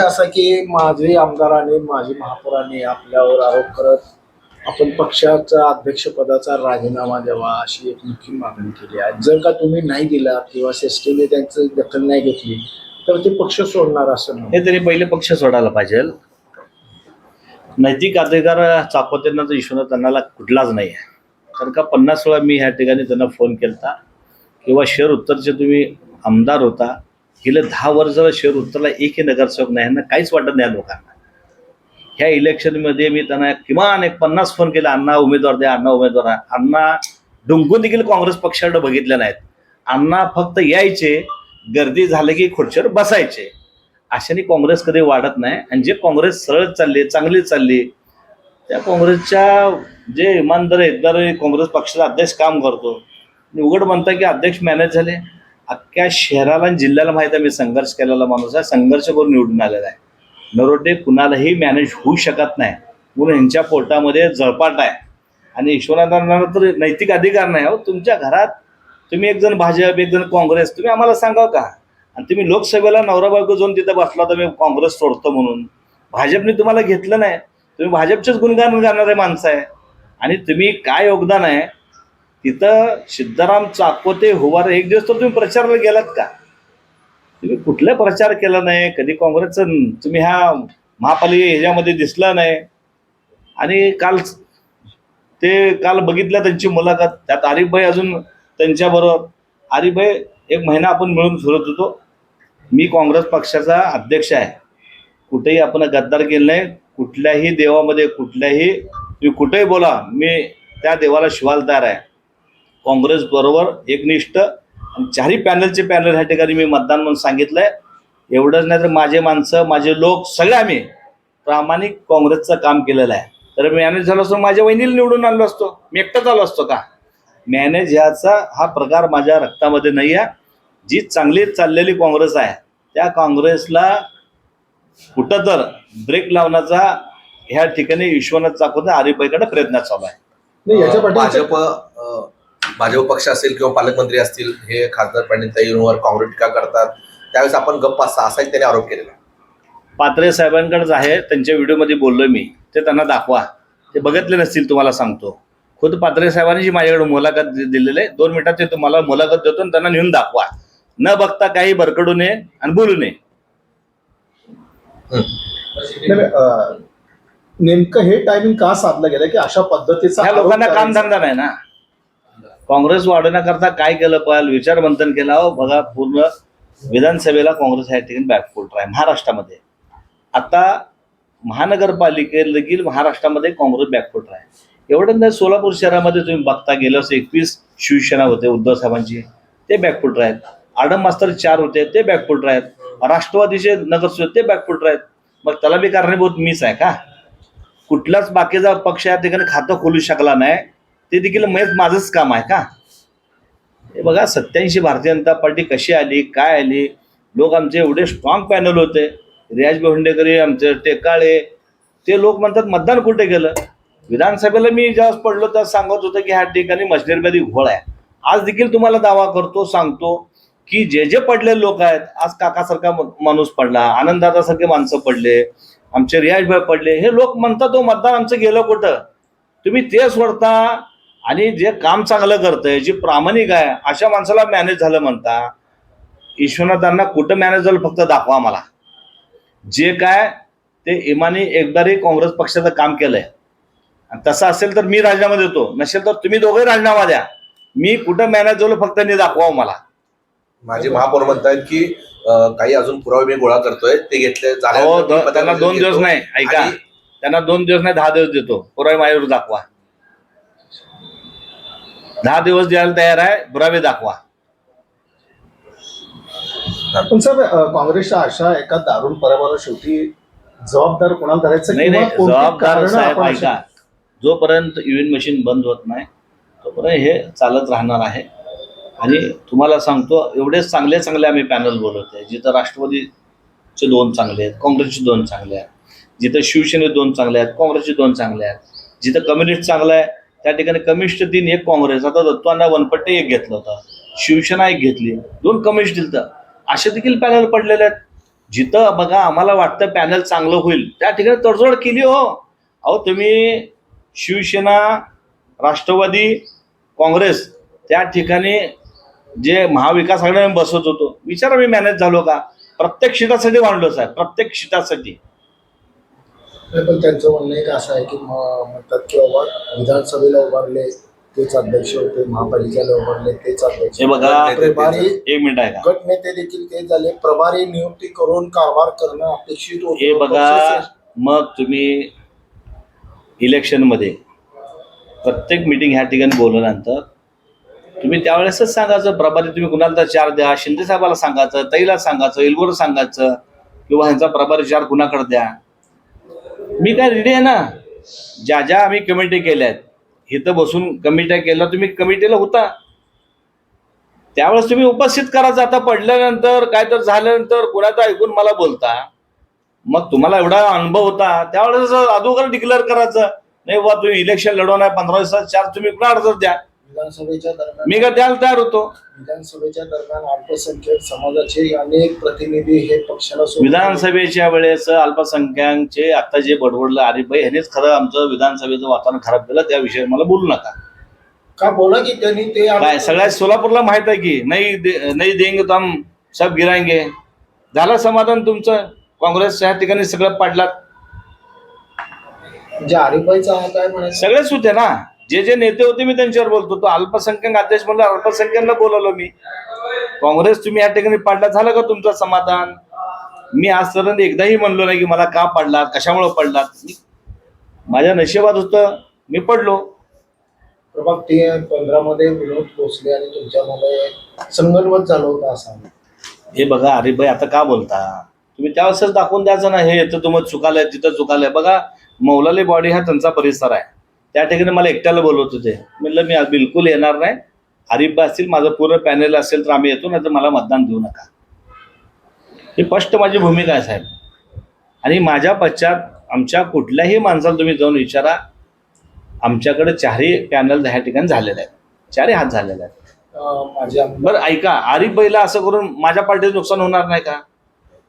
असा की माझे आमदाराने माझे महापौराने आपल्यावर आरोप करत आपण पक्षाचा अध्यक्षपदाचा राजीनामा द्यावा अशी एक मुख्य मागणी केली आहे. जर का तुम्ही नाही दिला किंवा शेष्टीने त्यांचं दखल नाही घेतली तर ते पक्ष सोडणार असं हे तरी पहिले पक्ष सोडायला पाहिजे. नैतिक अधिकार चापत्यांना तर ईश्वर त्यांना कुठलाच नाही आहे. कारण का पन्नास वेळा मी ह्या ठिकाणी त्यांना फोन केला किंवा शेअर उत्तरचे तुम्ही आमदार होता गेले दहा वर्ष जरा शहर उत्तरला एकही नगरसेवक नाही यांना काहीच वाटत नाही लोकांना. ह्या इलेक्शनमध्ये मी त्यांना किमान एक पन्नास फोन केला अण्णा उमेदवार द्या अण्णा उमेदवार अण्णा डुंकून देखील काँग्रेस पक्षाकडे बघितले नाहीत. अण्णा फक्त यायचे गर्दी झाली की खुर्चीवर बसायचे. अशाने काँग्रेस कधी वाढत नाही आणि जे काँग्रेस सरळ चालली चांगली चालली त्या काँग्रेसच्या जे इमानदार आहेत काँग्रेस पक्षाचा अध्यक्ष काम करतो. उघड म्हणता की अध्यक्ष मॅनेज झाले. अख्ख्या शहराला आणि जिल्ह्याला माहीत आहे मी संघर्ष केलेला माणूस आहे. संघर्ष करून निवडून आलेला आहे. नरोटे कुणालाही मॅनेज होऊ शकत नाही. म्हणून यांच्या पोटामध्ये जळपाट आहे. आणि ईश्वरांना तर नैतिक अधिकार नाही. हो तुमच्या घरात तुम्ही एक जण भाजप एक जण काँग्रेस तुम्ही आम्हाला सांगाव का? आणि तुम्ही लोकसभेला नवरा बायको जाऊन तिथं बसला तर मी काँग्रेस सोडतो म्हणून. भाजपने तुम्हाला घेतलं नाही. तुम्ही भाजपचेच गुणगान करणारे माणसं आहे. आणि तुम्ही काय योगदान आहे? तिथं सिद्धाराम चाकोते हुवार एक दिवस तर तुम्ही प्रचाराला गेलात का? तुम्ही कुठला प्रचार केला नाही? कधी काँग्रेसचं तुम्ही ह्या महापालिके ह्याच्यामध्ये दिसला नाही? आणि काल ते काल बघितलं त्यांची मुलाखत. त्यात आरिफभाई अजून त्यांच्याबरोबर. आरिफभाई एक महिना आपण मिळून फिरत होतो. मी काँग्रेस पक्षाचा अध्यक्ष आहे. कुठेही आपण गद्दार केलं नाही. कुठल्याही देवामध्ये कुठल्याही तुम्ही कुठेही बोला मी त्या देवाला शिवालदार आहे. काँग्रेस बरोबर एकनिष्ठ आणि चारही पॅनलचे पॅनल ह्या ठिकाणी मी मतदान म्हणून सांगितलंय. एवढंच नाही तर माझे माणसं माझे लोक सगळे आम्ही प्रामाणिक काँग्रेसचं काम केलेलं आहे. तर मॅनेज झालो असतो माझ्या वहिनीला निवडून आणलो असतो. मी एकटाच आलो असतो का? मॅनेज ह्याचा हा प्रकार माझ्या रक्तामध्ये नाही आहे. जी चांगली चाललेली काँग्रेस आहे त्या काँग्रेसला कुठं तर ब्रेक लावण्याचा ह्या ठिकाणी विश्वनाथ चाकोते आरिफबाईकडे प्रयत्न चालू आहे. भाजप भाजप पक्ष असेल किंवा पालकमंत्री असतील हे खासदार पंडिताईंवर काँग्रेस टीका करतात. त्यावेळेस आपण गप्प असा असाही त्याने आरोप केलेला पात्रे साहेबांकडेच आहे त्यांच्या व्हिडिओमध्ये बोललो मी. ते त्यांना दाखवा. ते बघितले नसतील तुम्हाला सांगतो. खुद पात्रे साहेबांनी जी माझ्याकडे मुलाखत दिलेली आहे दोन मिनिटात ते तुम्हाला मुलाखत देतो आणि त्यांना नेऊन दाखवा. न बघता काही भरकडू नये आणि बोलू नये. नेमकं हे टायमिंग का साधलं गेलं की अशा पद्धतीचा लोकांना? कामधंदा नाही ना. काँग्रेस वाढवण्याकरता काय केलं पाहिजे विचारमंथन केलं. अहो बघा पूर्ण विधानसभेला काँग्रेस ह्या ठिकाणी बॅकफुट आहे महाराष्ट्रामध्ये. आता महानगरपालिकेत देखील महाराष्ट्रामध्ये काँग्रेस बॅकफुट आहे एवढं नाही सोलापूर शहरामध्ये तुम्ही बघता गेलं असं एकवीस शिवसेना होते उद्धव साहेबांची ते बॅकफुट आहेत आडम मास्तर चार होते ते बॅकफुट आहेत राष्ट्रवादीचे नगरसेवक ते बॅकफुट आहेत मग त्याला बी कारणीभूत मीच आहे का? कुठलाच बाकीचा पक्ष या ठिकाणी खातं खोलू शकला नाही. ते देखील माझंच काम आहे का? हे बघा सत्याऐंशी भारतीय जनता पार्टी कशी आली काय आली? लोक आमचे एवढे स्ट्रॉंग पॅनल होते. रियाज भोंडेकरी आमचे टेकाळे ते लोक म्हणतात मतदान कुठे गेलं विधानसभेला मी जेव्हा पडलो तर सांगत होतं की ह्या ठिकाणी मशिनरीमध्ये घोळ आहे. आज देखील तुम्हाला दावा करतो सांगतो की जे जे पडलेले लोक आहेत आज काकासारखा माणूस पडला आनंददादासारखे माणसं पडले आमचे रियाजभाई पडले हे लोक म्हणतात तो मतदान आमचं गेलं कुठं? तुम्ही ते सोडता आणि जे काम चांगलं करतंय जे प्रामाणिक आहे अशा माणसाला मॅनेज झालं म्हणता ईश्वरनाथांना कुठं मॅनेज झालं फक्त दाखवा मला. जे काय ते इमानी एकदारी काँग्रेस पक्षाचं काम केलंय. आणि तसं असेल तर मी राजीनामा देतो. नसेल तर तुम्ही दोघे राजीनामा द्या. मी कुठं मॅनेज झालो फक्त नाही दाखवा मला. माझे महापौर म्हणतात की काही अजून पुरावे मी गोळा करतोय ते घेतले त्यांना दोन दिवस. नाही ऐका. त्यांना दोन दिवस नाही दहा दिवस देतो. पुरावे माझ्यावर दाखवा. दहा दिवस द्यायला तयार आहे पुरावे दाखवा. पण साहेब काँग्रेसच्या अशा एका दारुण पराभवाला शेवटी जबाबदार कोणाला करायचं नाही नाही किंवा कोणती जबाबदार कारणं साहेब आपण ऐका. जोपर्यंत युएन मशीन बंद होत नाही तोपर्यंत हे चालत राहणार आहे. आणि तुम्हाला सांगतो एवढे चांगले चांगले आम्ही पॅनल बोलवतोय. जिथं राष्ट्रवादीचे दोन चांगले आहेत काँग्रेसचे दोन चांगले आहेत. जिथं शिवसेने दोन चांगले आहेत काँग्रेसचे दोन चांगले आहेत. जिथं कम्युनिस्ट चांगलं आहे त्या ठिकाणी कम्युनिस्ट तीन एक काँग्रेस आता दत्तांना वनपट्टे एक घेतलं होता शिवसेना एक घेतली दोन कम्युनिस्ट दिलता. असे देखील पॅनल पडलेले आहेत. जिथं बघा आम्हाला वाटतं पॅनल चांगलं होईल. त्या ठिकाणी तडजोड केली हो. अहो तुम्ही शिवसेना राष्ट्रवादी काँग्रेस त्या ठिकाणी जे महाविकास आघाडी आम्ही बसवत होतो विचारा मी मॅनेज झालो का? प्रत्येक शिटासाठी मांडलो साहेब प्रत्येक शिटासाठी. पण त्यांचं म्हणणं एक असं आहे की म्हणतात की बाबा विधानसभेला उभारले तेच अध्यक्ष होते महापालिकेला उभारले तेच अध्यक्ष हे बघा, प्रभारी एक मिनिट आहे गट नेते देखील तेच झाले. प्रभारी नियुक्ती करून कारभार करणं अपेक्षित होतं. हे बघा मग तुम्ही इलेक्शनमध्ये प्रत्येक मीटिंग ह्या ठिकाणी बोलल्यानंतर तुम्ही त्यावेळेसच सांगायचं प्रभारी तुम्ही कुणाला तर चार द्या शिंदे साहेबाला सांगायचं तैला सांगायचं इलगोर सांगायचं किंवा ह्यांचा प्रभारी चार कुणाकडे द्या? मी काय रेडी आहे ना? ज्या ज्या आम्ही कमिटी केल्या आहेत इथं बसून कमिट्या केल्या तुम्ही कमिटीला होता. त्यावेळेस तुम्ही उपस्थित करायचं. आता पडल्यानंतर काय तर झाल्यानंतर कुणाचं ऐकून मला बोलता. मग तुम्हाला एवढा अनुभव होता. त्यावेळेस अगोदर डिक्लेअर करायचं. नाही बा तुम्ही इलेक्शन लढवणार पंधरा दिवसात चार तुम्ही कुणा अर्ज द्या. विधानसभेच्या दरम्यान मी काय द्यायला तयार होतो? विधानसभेच्या दरम्यान अल्पसंख्याक समाजाचे अनेक प्रतिनिधी हे पक्षाला सोडून- विधानसभेच्या वेळेस अल्पसंख्याकचे आता जे बडबडलं अरे ह्यानेच खरं आमचं विधानसभेचं वातावरण खराब केलं त्या विषयी मला बोलू नका. का बोला की त्यांनी ते काय सगळ्या सोलापूरला माहीत आहे की नाही दे- नाही देंगे तो हम सब गिराएंगे झालं समाधान तुमचं? काँग्रेस या ठिकाणी सगळं पाडलात. म्हणजे हरिभाईचा हा काय म्हणायचं. सगळेच होते ना? जे जे नेते होते मी त्यांच्यावर बोलतो. तो अल्पसंख्याक अध्यक्ष म्हणलं अल्पसंख्यांना बोलवलं मी. काँग्रेस तुम्ही या ठिकाणी पाडला झालं का तुमचं समाधान? मी आजपर्यंत एकदाही म्हणलो नाही की मला का पडलात कशामुळे पडलात? मी- माझ्या नशिबात होतं. मी पडलो. प्रभाग ते पंधरा मध्ये विनोद भोसले आणि तुमच्यामध्ये संगनमत झालं होतं असं. हे बघा अरे भाई आता का बोलता? तुम्ही त्यावेळेसच दाखवून द्यायचं ना हे तुम्हाला चुकालंय तिथं चुकालंय. बघा मौलाली बॉडी हा त्यांचा परिसर आहे. त्या ठिकाणी मला एकट्याला बोलवत होते. म्हणलं मी बिलकुल येणार नाही. हरिफबा असतील माझं पूर्ण पॅनल असेल तर आम्ही येतो नाही तर मला मतदान देऊ नका. ही स्पष्ट माझी भूमिका आहे साहेब. आणि माझ्या पश्चात आमच्या कुठल्याही माणसाला तुम्ही जाऊन विचारा आमच्याकडे चारही पॅनल ह्या ठिकाणी झालेले आहेत. चारही हात झालेले आमदार बरं ऐका आरिफ बैला असं करून माझ्या पार्टीचं नुकसान होणार नाही का?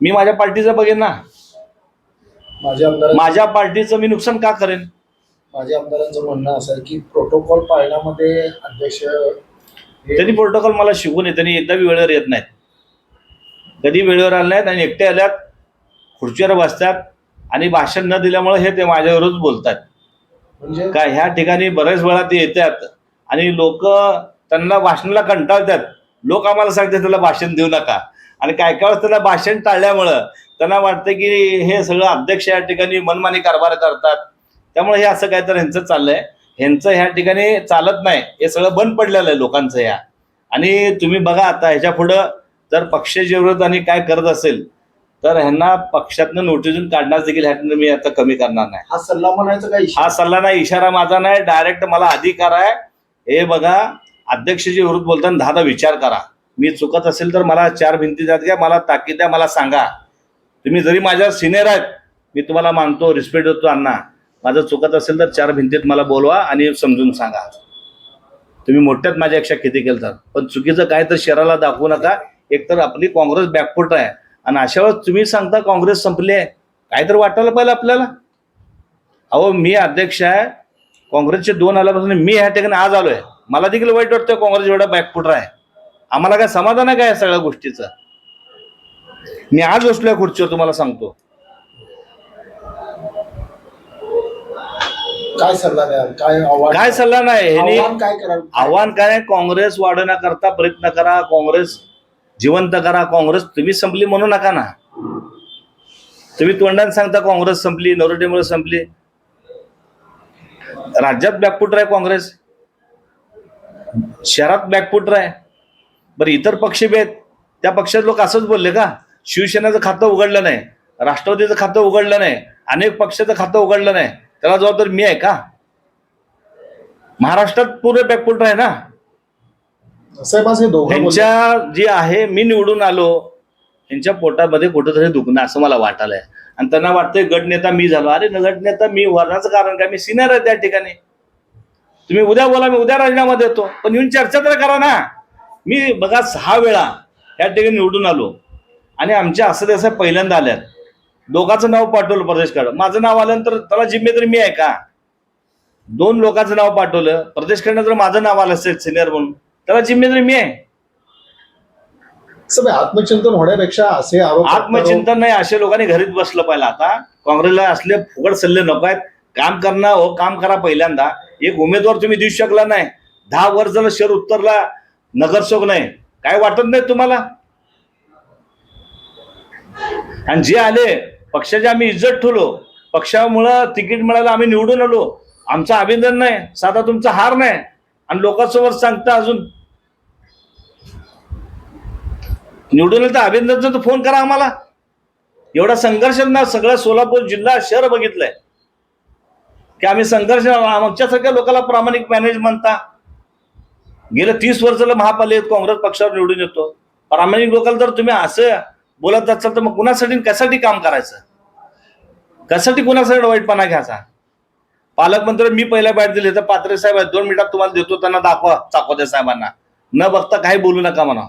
मी माझ्या पार्टीचं बघेन ना. माझ्या पार्टीचं मी नुकसान का करेन? माझ्या आमदारांचं म्हणणं असं की प्रोटोकॉल पाळण्यामध्ये अध्यक्ष त्यांनी प्रोटोकॉल मला शिकवून येत त्यांनी एकदा वेळेवर येत नाहीत. कधी वेळेवर आले नाहीत आणि एकटे आल्यात खुर्चीवर बसतात आणि भाषण न दिल्यामुळे हे ते माझ्यावरच बोलतात. म्हणजे? का ह्या ठिकाणी बऱ्याच वेळा ते येतात आणि लोक त्यांना भाषणाला कंटाळतात. लोक आम्हाला सांगतात त्याला भाषण देऊ नका. आणि काय काय वेळेस त्यांना भाषण टाळल्यामुळं त्यांना वाटतं की हे सगळं अध्यक्ष या ठिकाणी मनमानी कारभार करतात. त्यामुळे हे असं काय तर ह्यांचं चाललंय. ह्यांचं ह्या ठिकाणी चालत नाही. हे सगळं बंद पडलेलं आहे लोकांचं ह्या. आणि तुम्ही बघा आता ह्याच्या पुढं जर पक्षाच्या विरोधाने काय करत असेल तर ह्यांना पक्षातनं नोटिसून काढण्यास देखील ह्यातनं मी आता कमी करणार नाही. हा सल्ला म्हणायचा काय हा सल्ला नाही इशारा माझा नाही. डायरेक्ट मला अधिकार आहे. हे बघा अध्यक्षाच्या विरुद्ध बोलताना दहा दहा विचार करा. मी चुकत असेल तर मला चार भिंती द्या घ्या मला ताकीद द्या मला सांगा. तुम्ही जरी माझ्या सिनियर आहेत मी तुम्हाला मानतो रिस्पेक्ट देतो अण्णा. माझं चुकत असेल तर चार भिंतीत मला बोलवा आणि समजून सांगा. तुम्ही मोठ्यात माझ्यापेक्षा किती केलं तर पण चुकीचं काय तर शहराला दाखवू नका. एकतर आपली काँग्रेस बॅकफुट आहे. आणि अशा वेळेस तुम्ही सांगता काँग्रेस संपली आहे. काय तर वाटायला पाहिजे आपल्याला? अहो मी अध्यक्ष आहे. काँग्रेसचे दोन आल्यापासून मी ह्या ठिकाणी आज आलोय. मला देखील वाईट वाटतं काँग्रेस एवढा बॅकफुट आहे. आम्हाला काय समाधान आहे काय या सगळ्या गोष्टीचं? मी आज बसलोय खुर्चीवर तुम्हाला सांगतो. काय सल्ला द्याल? काय आव्हान? काय सल्ला नाही ह्यांनी आव्हान काय कराल? आव्हान काय आहे? काँग्रेस वाढवण्याकरता प्रयत्न करा काँग्रेस जिवंत करा काँग्रेस तुम्ही संपली म्हणू नका ना. तुम्ही तोंडाने सांगता काँग्रेस संपली नरोटेमुळे संपली. राज्यात बॅकफुटर आहे काँग्रेस. शहरात बॅकफुटर आहे. बरं इतर पक्ष बी आहेत. त्या पक्षात लोक असंच बोलले का? शिवसेनेचं खातं उघडलं नाही राष्ट्रवादीचं खातं उघडलं नाही अनेक पक्षाचं खातं उघडलं नाही. त्याला जबाबदार मी आहे का? महाराष्ट्रात पुरे बॅकफुटर आहे ना. त्यांच्या जी आहे मी निवडून आलो यांच्या पोटामध्ये कुठंतरी दुखणं असं मला वाटायलंय आणि त्यांना वाटतंय गटनेता मी झालो. अरे गटनेता मी वरणाचं कारण काय? मी सिनियर आहे त्या ठिकाणी. तुम्ही उद्या बोला मी उद्या राजीनामा देतो. पण येऊन चर्चा तर करा ना. मी बघा सहा वेळा या ठिकाणी निवडून आलो. आणि आमच्या असं तसं पहिल्यांदा आल्यात. दोघांचं नाव पाठवलं प्रदेश माझं नाव आल्यानंतर त्याला जिम्मेदारी मी आहे का? दोन लोकांचं नाव पाठवलं. प्रदेश कडनं जर माझं नाव आलं असेल सिनियर म्हणून त्याला जिम्मेदारी मी आहे. सगळे आत्मचिंतन होण्यापेक्षा असे आरोप आत्मचिंतन नाही अशा लोकांनी घरीच बसलं पाहिजे आता. काँग्रेसला असले फुगड सल्ले नको आहेत. काम करणं हो काम करा पहिल्यांदा. एक उमेदवार तुम्ही देऊ शकला नाही. दहा वर्ष झालं शहर उत्तरला नगरसेवक नाही. काय वाटत नाही तुम्हाला? आणि जे आले पक्षाची आम्ही इज्जत ठेवलो. पक्षामुळं तिकीट मिळालं आम्ही निवडून आलो. आमचं अभिनंदन नाही. साधा तुमचा हार नाही. आणि लोकांसमोर सांगता अजून. निवडून आलं तर अभिनंदनचा फोन करा आम्हाला. एवढा संघर्ष ना सगळं सोलापूर जिल्हा शहर बघितलंय. की आम्ही संघर्ष आमच्यासारख्या लोकांना प्रामाणिक मॅनेज म्हणता. गेल्या तीस वर्षाला महापालिकेत काँग्रेस पक्षावर निवडून येतो. प्रामाणिक लोकांना जर तुम्ही असं बोलत असाल तर मग कुणासाठी कशासाठी काम करायचं? कशासाठी कुणासाठी वाईटपणा घ्यायचा? पालकमंत्री मी पहिल्या बॅट दिली तर पात्रे साहेब दोन मिनिटात तुम्हाला देतो त्यांना दाखवा चाकोदे साहेबांना. न बघता काही बोलू नका म्हणा.